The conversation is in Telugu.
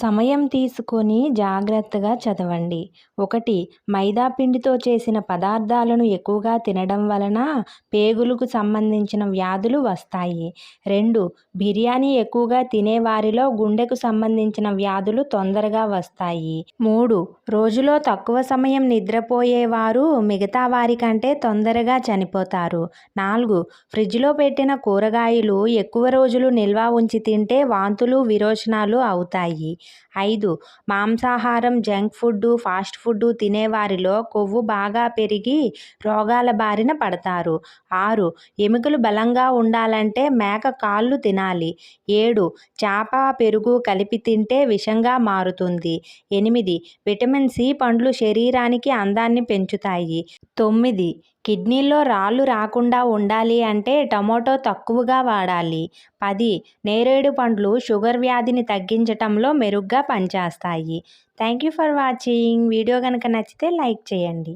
సమయం తీసుకొని జాగ్రత్తగా చదవండి. ఒకటి మైదా పిండితో చేసిన పదార్థాలను ఎక్కువగా తినడం వలన పేగులకు సంబంధించిన వ్యాధులు వస్తాయి. రెండు బిర్యానీ ఎక్కువగా తినే వారిలో గుండెకు సంబంధించిన వ్యాధులు తొందరగా వస్తాయి. మూడు రోజులో తక్కువ సమయం నిద్రపోయేవారు మిగతా వారికంటే తొందరగా చనిపోతారు. నాలుగు ఫ్రిడ్జ్లో పెట్టిన కూరగాయలు ఎక్కువ రోజులు నిల్వ ఉంచి తింటే వాంతులు విరోచనాలు అవుతాయి. ఐదు. మాంసాహారం జంక్ ఫుడ్ ఫాస్ట్ ఫుడ్ తినేవారిలో కొవ్వు బాగా పెరిగి రోగాల బారిన పడతారు. ఆరు. ఎముకలు బలంగా ఉండాలంటే మేక కాళ్ళు తినాలి. ఏడు. చేప పెరుగు కలిపి తింటే విషంగా మారుతుంది. ఎనిమిది. విటమిన్ సి పండ్లు శరీరానికి అందాన్ని పెంచుతాయి. తొమ్మిది. కిడ్నీలో రాళ్ళు రాకుండా ఉండాలి అంటే టమోటో తక్కువగా వాడాలి. పది నేరేడు పండ్లు షుగర్ వ్యాధిని తగ్గించటంలో మెరుగ్గా పనిచేస్తాయి. Thank you for watching. Video కనుక నచ్చితే లైక్ చేయండి.